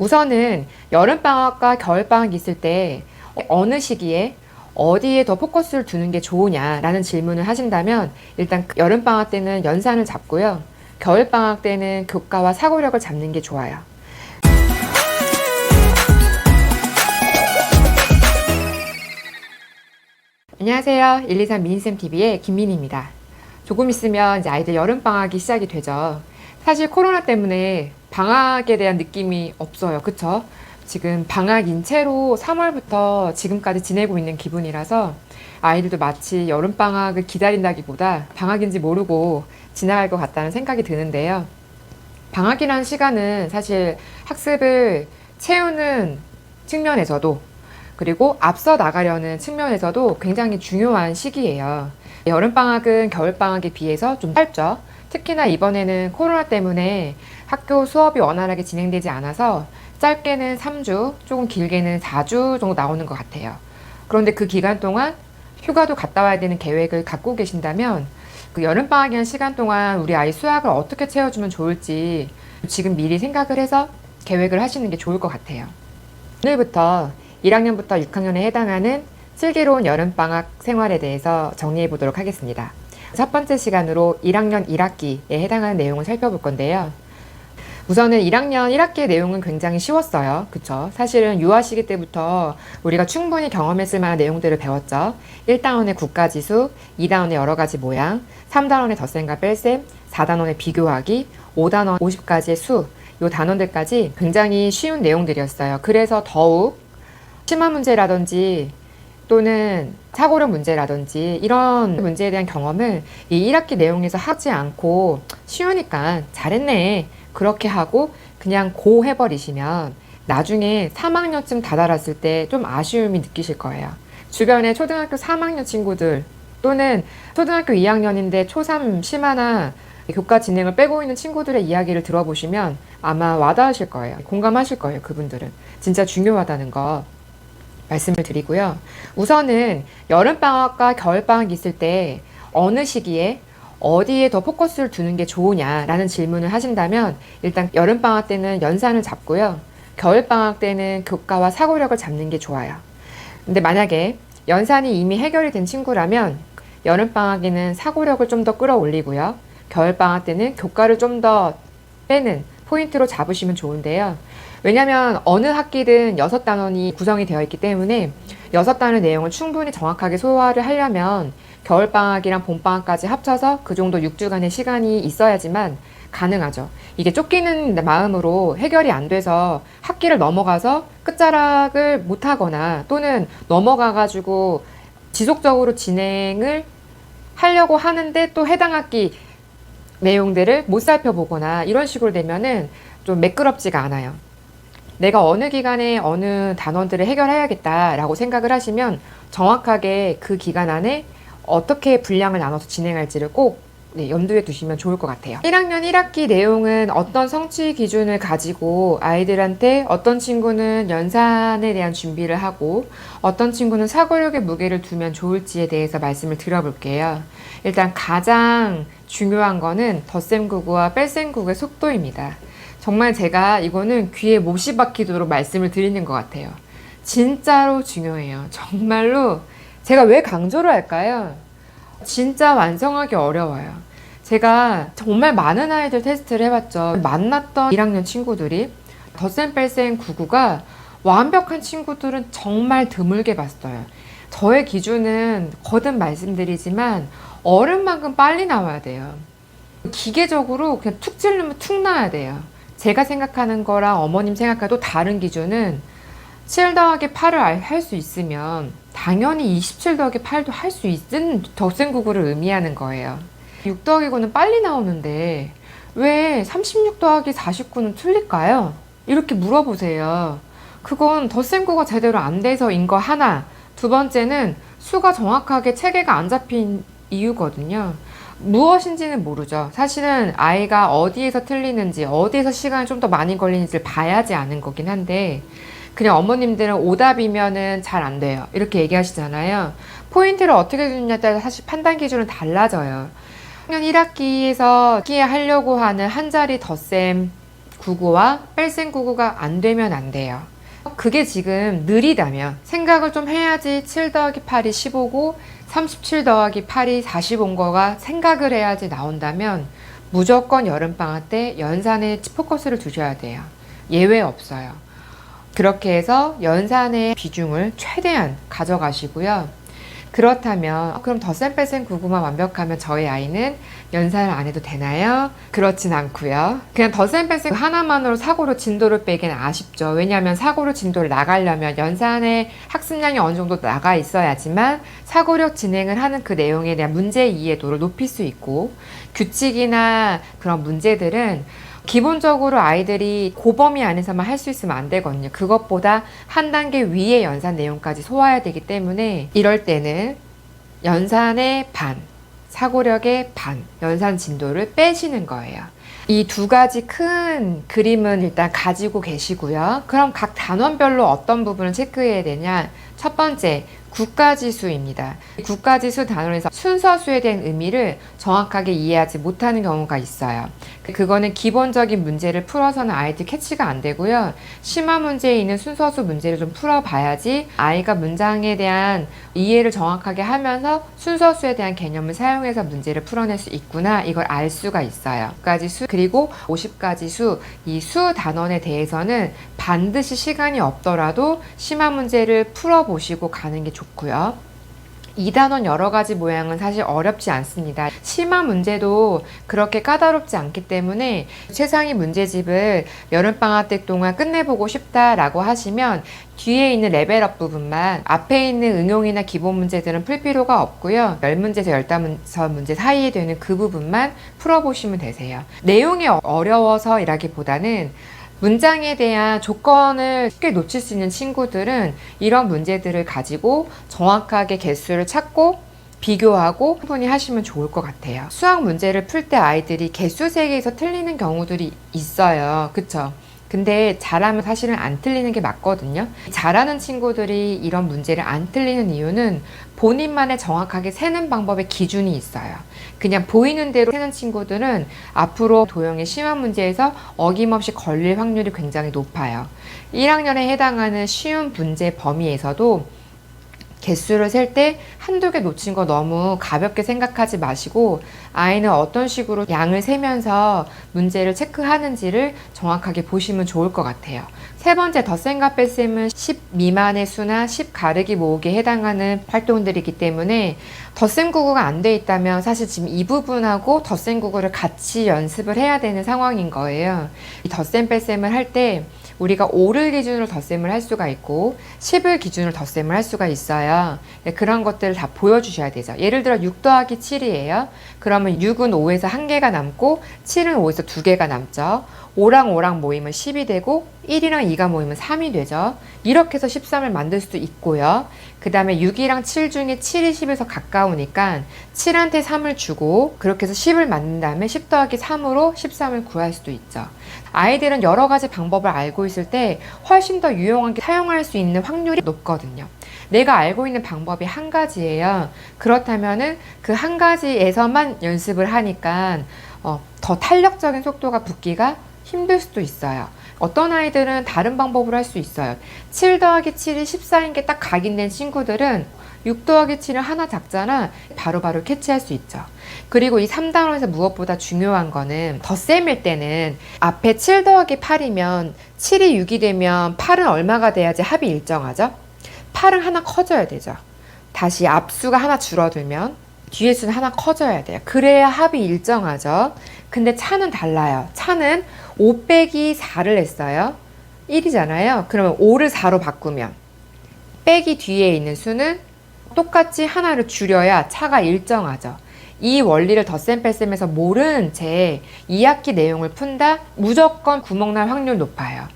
우선은 여름방학과 겨울방학이 있을 때 어느 시기에 어디에 더 포커스를 두는 게 좋으냐라는 질문을 하신다면 일단 여름방학 때는 연산을 잡고요. 겨울방학 때는 교과와 사고력을 잡는 게 좋아요. 안녕하세요. 123 미니쌤TV의 김민희입니다. 조금 있으면 이제 아이들 여름방학이 시작이 되죠. 사실 코로나 때문에 방학에 대한 느낌이 없어요. 그쵸? 지금 방학인 채로 3월부터 지금까지 지내고 있는 기분이라서 아이들도 마치 여름방학을 기다린다기보다 방학인지 모르고 지나갈 것 같다는 생각이 드는데요. 방학이라는 시간은 사실 학습을 채우는 측면에서도 그리고 앞서 나가려는 측면에서도 굉장히 중요한 시기예요. 여름방학은 겨울방학에 비해서 좀 짧죠. 특히나 이번에는 코로나 때문에 학교 수업이 원활하게 진행되지 않아서 짧게는 3주, 조금 길게는 4주 정도 나오는 것 같아요. 그런데 그 기간 동안 휴가도 갔다 와야 되는 계획을 갖고 계신다면 그 여름방학이라는 시간 동안 우리 아이 수학을 어떻게 채워주면 좋을지 지금 미리 생각을 해서 계획을 하시는 게 좋을 것 같아요. 오늘부터 1학년부터 6학년에 해당하는 슬기로운 여름방학 생활에 대해서 정리해 보도록 하겠습니다. 첫 번째 시간으로 1학년 1학기에 해당하는 내용을 살펴볼 건데요. 우선은 1학년 1학기의 내용은 굉장히 쉬웠어요. 그쵸? 사실은 유아 시기 때부터 우리가 충분히 경험했을 만한 내용들을 배웠죠. 1단원의 국가지수, 2단원의 여러 가지 모양, 3단원의 덧셈과 뺄셈, 4단원의 비교하기, 5단원 50가지의 수, 요 단원들까지 굉장히 쉬운 내용들이었어요. 그래서 더욱 심화 문제라든지 또는 사고력 문제라든지 이런 문제에 대한 경험을 이 1학기 내용에서 하지 않고 쉬우니까 잘했네. 그렇게 하고 그냥 고 해버리시면 나중에 3학년쯤 다다랐을 때 좀 아쉬움이 느끼실 거예요. 주변에 초등학교 3학년 친구들 또는 초등학교 2학년인데 초3 심화나 교과 진행을 빼고 있는 친구들의 이야기를 들어보시면 아마 와닿으실 거예요. 공감하실 거예요. 그분들은. 진짜 중요하다는 거 말씀을 드리고요. 우선은 여름방학과 겨울방학이 있을 때 어느 시기에 어디에 더 포커스를 두는 게 좋으냐라는 질문을 하신다면 일단 여름방학 때는 연산을 잡고요. 겨울방학 때는 교과와 사고력을 잡는 게 좋아요. 근데 만약에 연산이 이미 해결이 된 친구라면 여름방학에는 사고력을 좀 더 끌어올리고요. 겨울방학 때는 교과를 좀 더 빼는 포인트로 잡으시면 좋은데요. 왜냐하면 어느 학기든 여섯 단원이 구성이 되어 있기 때문에 여섯 단원 내용을 충분히 정확하게 소화를 하려면 겨울방학이랑 봄방학까지 합쳐서 그 정도 6주간의 시간이 있어야지만 가능하죠. 이게 쫓기는 마음으로 해결이 안 돼서 학기를 넘어가서 끝자락을 못하거나 또는 넘어가가지고 지속적으로 진행을 하려고 하는데 또 해당 학기 내용들을 못 살펴보거나 이런 식으로 되면은 좀 매끄럽지가 않아요. 내가 어느 기간에 어느 단원들을 해결해야겠다라고 생각을 하시면 정확하게 그 기간 안에 어떻게 분량을 나눠서 진행할지를 꼭 네, 염두에 두시면 좋을 것 같아요. 1학년 1학기 내용은 어떤 성취 기준을 가지고 아이들한테 어떤 친구는 연산에 대한 준비를 하고 어떤 친구는 사고력의 무게를 두면 좋을지에 대해서 말씀을 드려볼게요. 일단 가장 중요한 거는 덧셈 구구와 뺄셈 구구의 속도입니다. 정말 제가 이거는 귀에 못이 박히도록 말씀을 드리는 것 같아요. 진짜로 중요해요. 정말로 제가 왜 강조를 할까요? 진짜 완성하기 어려워요. 제가 정말 많은 아이들 테스트를 해봤죠. 만났던 1학년 친구들이 덧셈 뺄셈 구구가 완벽한 친구들은 정말 드물게 봤어요. 저의 기준은 거듭 말씀드리지만 어른만큼 빨리 나와야 돼요. 기계적으로 그냥 툭 찌르면 툭 나야 돼요. 제가 생각하는 거랑 어머님 생각과도 다른 기준은 7 더하기 8을 할 수 있으면 당연히 27 더하기 8도 할 수 있는 덧셈 구구를 의미하는 거예요. 6 더하기 9는 빨리 나오는데 왜 36 더하기 49는 틀릴까요? 이렇게 물어보세요. 그건 덧셈 구가 제대로 안 돼서인 거 하나. 두 번째는 수가 정확하게 체계가 안 잡힌 이유거든요. 무엇인지는 모르죠. 사실은 아이가 어디에서 틀리는지, 어디에서 시간이 좀 더 많이 걸리는지를 봐야지 아는 거긴 한데, 그냥 어머님들은 오답이면은 잘 안 돼요. 이렇게 얘기하시잖아요. 포인트를 어떻게 주느냐에 따라 사실 판단 기준은 달라져요. 학년 1학기에서 기에 하려고 하는 한 자리 덧셈 구구와 뺄셈 구구가 안 되면 안 돼요. 그게 지금 느리다면 생각을 좀 해야지 7 더하기 8이 15고 37 더하기 8이 45인 거가 생각을 해야지 나온다면 무조건 여름방학 때 연산에 포커스를 두셔야 돼요. 예외 없어요. 그렇게 해서 연산의 비중을 최대한 가져가시고요. 그렇다면 그럼 덧셈 뺄셈 구구만 완벽하면 저희 아이는 연산을 안 해도 되나요? 그렇진 않고요. 그냥 덧셈 뺄셈 하나만으로 사고로 진도를 빼기는 아쉽죠. 왜냐하면 사고로 진도를 나가려면 연산의 학습량이 어느 정도 나가 있어야지만 사고력 진행을 하는 그 내용에 대한 문제 이해도를 높일 수 있고 규칙이나 그런 문제들은 기본적으로 아이들이 고범위 안에서만 할 수 있으면 안 되거든요. 그것보다 한 단계 위의 연산 내용까지 소화해야 되기 때문에 이럴 때는 연산의 반, 사고력의 반, 연산 진도를 빼시는 거예요. 이 두 가지 큰 그림은 일단 가지고 계시고요. 그럼 각 단원별로 어떤 부분을 체크해야 되냐? 첫 번째, 국가지수입니다. 국가지수 단원에서 순서수에 대한 의미를 정확하게 이해하지 못하는 경우가 있어요. 그거는 기본적인 문제를 풀어서는 아이들 캐치가 안 되고요. 심화 문제에 있는 순서수 문제를 좀 풀어봐야지 아이가 문장에 대한 이해를 정확하게 하면서 순서수에 대한 개념을 사용해서 문제를 풀어낼 수 있구나 이걸 알 수가 있어요. 까지 수 그리고 50가지 수 이 수 단원에 대해서는 반드시 시간이 없더라도 심화 문제를 풀어보시고 가는 게 좋고요. 2단원 여러 가지 모양은 사실 어렵지 않습니다. 심화 문제도 그렇게 까다롭지 않기 때문에 최상위 문제집을 여름방학 때 동안 끝내보고 싶다라고 하시면 뒤에 있는 레벨업 부분만 앞에 있는 응용이나 기본 문제들은 풀 필요가 없고요. 10문제에서 15문제 사이에 되는 그 부분만 풀어보시면 되세요. 내용이 어려워서 이라기보다는 문장에 대한 조건을 쉽게 놓칠 수 있는 친구들은 이런 문제들을 가지고 정확하게 개수를 찾고 비교하고 충분히 하시면 좋을 것 같아요. 수학 문제를 풀 때 아이들이 개수 세개에서 틀리는 경우들이 있어요. 그쵸? 근데 잘하면 사실은 안 틀리는 게 맞거든요. 잘하는 친구들이 이런 문제를 안 틀리는 이유는 본인만의 정확하게 세는 방법의 기준이 있어요. 그냥 보이는 대로 세는 친구들은 앞으로 도형의 심한 문제에서 어김없이 걸릴 확률이 굉장히 높아요. 1학년에 해당하는 쉬운 문제 범위에서도 개수를 셀 때 한두 개 놓친 거 너무 가볍게 생각하지 마시고 아이는 어떤 식으로 양을 세면서 문제를 체크하는지를 정확하게 보시면 좋을 것 같아요. 세 번째 덧셈과 뺄셈은 10 미만의 수나 10 가르기 모으기에 해당하는 활동들이기 때문에 덧셈 구구가 안 돼 있다면 사실 지금 이 부분하고 덧셈 구구를 같이 연습을 해야 되는 상황인 거예요. 이 덧셈 뺄셈을 할때 우리가 5를 기준으로 덧셈을 할 수가 있고 10을 기준으로 덧셈을 할 수가 있어요. 네, 그런 것들을 다 보여주셔야 되죠. 예를 들어 6 더하기 7이에요. 그러면 6은 5에서 1개가 남고 7은 5에서 2개가 남죠. 5랑 5랑 모이면 10이 되고 1이랑 2가 모이면 3이 되죠. 이렇게 해서 13을 만들 수도 있고요. 그 다음에 6이랑 7 중에 7이 10에서 가까우니까 7한테 3을 주고 그렇게 해서 10을 만든 다음에 10 더하기 3으로 13을 구할 수도 있죠. 아이들은 여러 가지 방법을 알고 있을 때 훨씬 더 유용하게 사용할 수 있는 확률이 높거든요. 내가 알고 있는 방법이 한 가지예요. 그렇다면은 그 한 가지에서만 연습을 하니까 어, 더 탄력적인 속도가 붙기가 힘들 수도 있어요. 어떤 아이들은 다른 방법으로 할 수 있어요. 7 더하기 7이 14인 게 딱 각인된 친구들은 6 더하기 7은 하나 작잖아. 바로바로 바로 캐치할 수 있죠. 그리고 이 3단원에서 무엇보다 중요한 거는 덧셈일 때는 앞에 7 더하기 8이면 7이 6이 되면 8은 얼마가 돼야지 합이 일정하죠? 8은 하나 커져야 되죠. 다시 앞수가 하나 줄어들면 뒤에 수는 하나 커져야 돼요. 그래야 합이 일정하죠. 근데 차는 달라요. 차는 5 빼기 4를 했어요. 1이잖아요. 그러면 5를 4로 바꾸면 빼기 뒤에 있는 수는 똑같이 하나를 줄여야 차가 일정하죠. 이 원리를 덧셈 뺄셈에서 모르는 채 2학기 내용을 푼다 무조건 구멍 날 확률 높아요.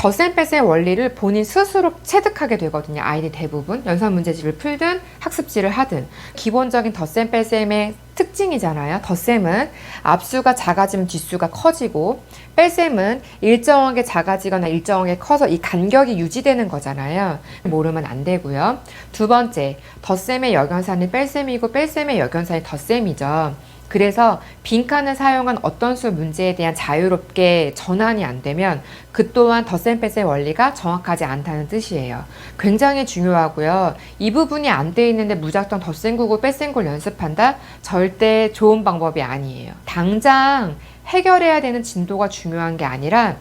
덧셈 뺄셈 원리를 본인 스스로 체득하게 되거든요. 아이들 대부분 연산 문제집을 풀든 학습지를 하든 기본적인 덧셈 뺄셈의 특징이잖아요. 덧셈은 앞수가 작아지면 뒷수가 커지고 뺄셈은 일정하게 작아지거나 일정하게 커서 이 간격이 유지되는 거잖아요. 모르면 안 되고요. 두 번째, 덧셈의 역연산이 뺄셈이고 뺄셈의 역연산이 덧셈이죠. 그래서 빈칸을 사용한 어떤 수 문제에 대한 자유롭게 전환이 안 되면 그 또한 덧셈 뺄셈 원리가 정확하지 않다는 뜻이에요. 굉장히 중요하고요. 이 부분이 안 돼 있는데 무작정 덧셈구고 뺄셈구를 연습한다? 절대 좋은 방법이 아니에요. 당장 해결해야 되는 진도가 중요한 게 아니라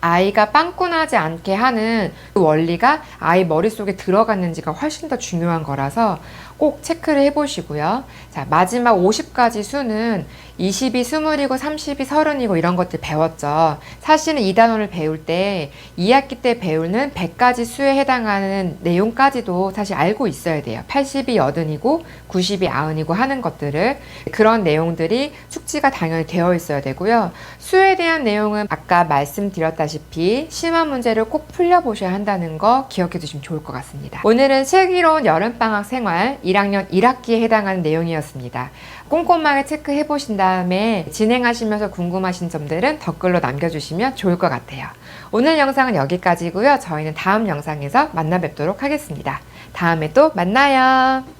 아이가 빵꾸나지 않게 하는 그 원리가 아이 머릿속에 들어갔는지가 훨씬 더 중요한 거라서 꼭 체크를 해보시고요. 자, 마지막 50가지 수는 20이 20이고 30이 30이고 이런 것들 배웠죠. 사실은 이 단원을 배울 때 2학기 때 배우는 100가지 수에 해당하는 내용까지도 사실 알고 있어야 돼요. 80이 80이고 90이 90이고 하는 것들을 그런 내용들이 숙지가 당연히 되어 있어야 되고요. 수에 대한 내용은 아까 말씀드렸다시피 심화 문제를 꼭 풀려보셔야 한다는 거 기억해 두시면 좋을 것 같습니다. 오늘은 슬기로운 여름방학 생활 1학년 1학기에 해당하는 내용이었습니다. 꼼꼼하게 체크해 보신 다음에 진행하시면서 궁금하신 점들은 댓글로 남겨주시면 좋을 것 같아요. 오늘 영상은 여기까지고요. 저희는 다음 영상에서 만나 뵙도록 하겠습니다. 다음에 또 만나요.